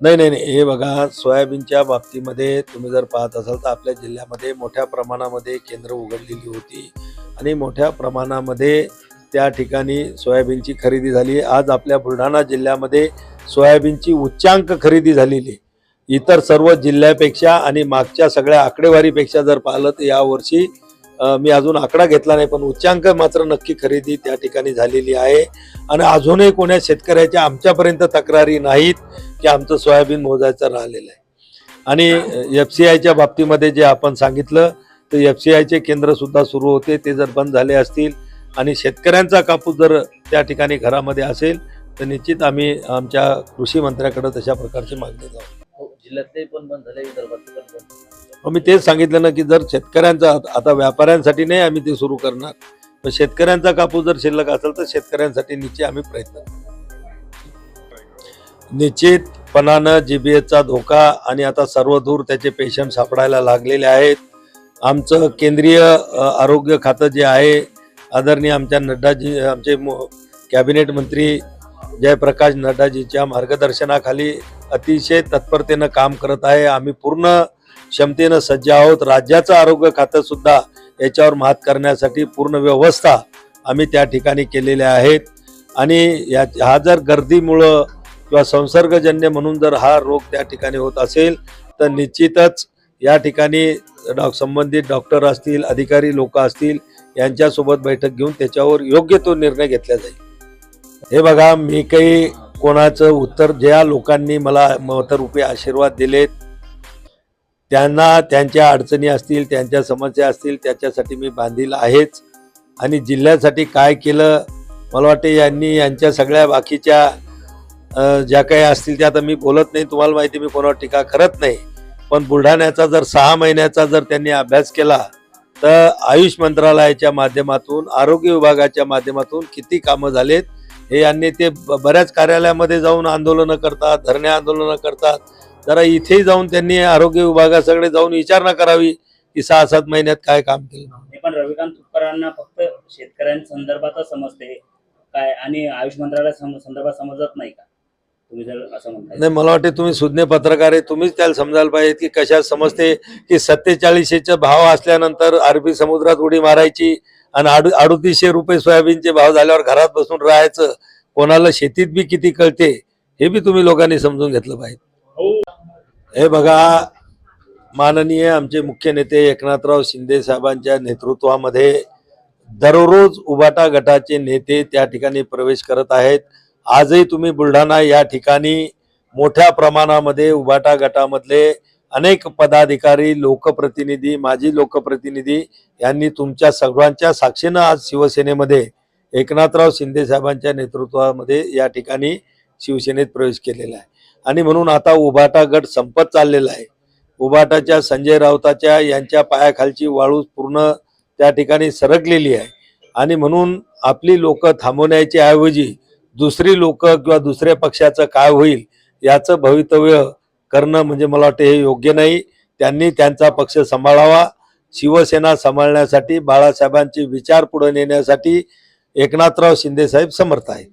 नाही नाही नाही. हे बघा सोयाबीनच्या बाबतीमध्ये तुम्ही जर पाहत असाल तर आपल्या जिल्ह्यामध्ये मोठ्या प्रमाणामध्ये केंद्र उघडलेली होती. आणि मोठ्या प्रमाणामध्ये त्या ठिकाणी सोयाबीनची खरेदी झाली. आज आपल्या बुलढाणा जिल्ह्यामध्ये सोयाबीनची उच्चांक खरेदी झालेली. इतर सर्व जिल्ह्यापेक्षा आणि मागच्या सगळ्या आकडेवारीपेक्षा जर पाहिलं तर यावर्षी मी अजून आकडा घेतला नाही पण उच्चांक मात्र नक्की खरेदी त्या ठिकाणी झालेली आहे. आणि अजूनही कोण्या शेतकऱ्याच्या आमच्यापर्यंत तक्रारी नाहीत की आमचं सोयाबीन मोजायचं राहिलेलं आहे. आणि एफ सी आयच्या बाबतीमध्ये जे आपण सांगितलं तर एफ सी आयचे केंद्रसुद्धा सुरू होते ते जर बंद झाले असतील आणि शेतकऱ्यांचा कापूस जर त्या ठिकाणी घरामध्ये असेल तर निश्चित आम्ही आमच्या कृषी मंत्र्याकडे तशा प्रकारची मागणी जाऊ. हो, जिल्ह्यातले पण बंद झाले विदर्भातले पण बंद झाले. मी तेच सांगितलं ना की जर शेतकऱ्यांचा आता व्यापाऱ्यांसाठी नाही आम्ही ते सुरू करणार पण शेतकऱ्यांचा कापूस जर शिल्लक असेल तर शेतकऱ्यांसाठी निश्चित आम्ही प्रयत्न निश्चितपणानं जी बी एचचा धोका आणि आता सर्वदूर त्याचे पेशंट सापडायला लागलेले आहेत. आमचं केंद्रीय आरोग्य खातं जे आहे आदरणीय आमच्या नड्डाजी आमचे कॅबिनेट मंत्री जयप्रकाश नड्डाजीच्या मार्गदर्शनाखाली अतिशय तत्परतेनं काम करत आहे. आम्ही पूर्ण क्षमतेनं सज्ज आहोत. राज्याचं आरोग्य खातं सुद्धा याच्यावर मात करण्यासाठी पूर्ण व्यवस्था आम्ही त्या ठिकाणी केलेल्या आहेत. आणि या हा जर गर्दीमुळं किंवा संसर्गजन्य म्हणून जर हा रोग त्या ठिकाणी होत असेल तर निश्चितच या ठिकाणी डॉ संबंधित डॉक्टर असतील अधिकारी लोक असतील यांच्यासोबत बैठक घेऊन त्याच्यावर योग्य तो निर्णय घेतला जाईल. हे बघा मी काही कोणाचं उत्तर ज्या लोकांनी मला मतरूपी आशीर्वाद दिलेत. त्यांना त्यांच्या अडचणी असतील त्यांच्या समस्या असतील त्याच्यासाठी मी बांधील आहेच. आणि जिल्ह्यासाठी काय केलं मला वाटते यांनी यांच्या सगळ्या बाकीच्या ज्या काही असतील त्या आता मी बोलत नाही. तुम्हाला माहिती मी कोणावर टीका करत नाही. पण बुलढाण्याचा जर सहा महिन्याचा जर त्यांनी अभ्यास केला तर आयुष मंत्रालयाच्या माध्यमातून आरोग्य विभागाच्या माध्यमातून किती कामं झालेत हे यांनी ते ब- बऱ्याच कार्यालयामध्ये जाऊन आंदोलनं करतात धरणे आंदोलनं करतात. जरा इथेही जाऊन त्यांनी आरोग्य विभागाकडे जाऊन विचारणा करावी की सहा सात महिन्यात काय काम केलं. पण रविकांत तुपकरांना फक्त शेतकऱ्यांसंदर्भातच समजते. काय? आणि आयुष मंत्रालय संदर्भात समजत नाही का? तुम्ही जर असं म्हणताय. नाही मला वाटते तुम्ही सुज्ञ पत्रकार आहे तुम्हीच त्याला समजायला पाहिजे की कशात समजते की सत्तेचाळीसशेचा भाव असल्यानंतर अरबी समुद्रात उडी मारायची आणि अडु अडुतीसशे रुपये सोयाबीनचे भाव झाल्यावर घरात बसून राहायचं. कोणाला शेतीत बी किती कळते हे बी तुम्ही लोकांनी समजून घेतलं पाहिजे. हे बघा माननीय आमचे मुख्य नेते एकनाथराव शिंदे साहेबांच्या नेतृत्वामध्ये दररोज उबाटा गटाचे नेते त्या ठिकाणी प्रवेश करत आहेत. आजही तुम्ही बुलढाणा या ठिकाणी मोठ्या प्रमाणामध्ये उबाटा गटामधले अनेक पदाधिकारी लोकप्रतिनिधी माजी लोकप्रतिनिधी यांनी तुमच्या सर्वांच्या साक्षीनं आज शिवसेनेमध्ये एकनाथराव शिंदे साहेबांच्या नेतृत्वामध्ये या ठिकाणी शिवसेनेत प्रवेश केलेला आहे. आणि म्हणून आता उभाटा गट संपत चाललेला आहे. उभाटाच्या संजय राऊताच्या यांच्या पायाखालची वाळू पूर्ण त्या ठिकाणी सरकलेली आहे. आणि म्हणून आपली लोक थांबवण्याच्या ऐवजी दुसरी लोक किंवा दुसऱ्या पक्षाचं काय होईल याचं भवितव्य करणं म्हणजे मला वाटतं हे योग्य नाही. त्यांनी त्यांचा पक्ष सांभाळावा. शिवसेना सांभाळण्यासाठी बाळासाहेबांचे विचार पुढे नेण्यासाठी एकनाथराव शिंदेसाहेब समर्थ आहेत.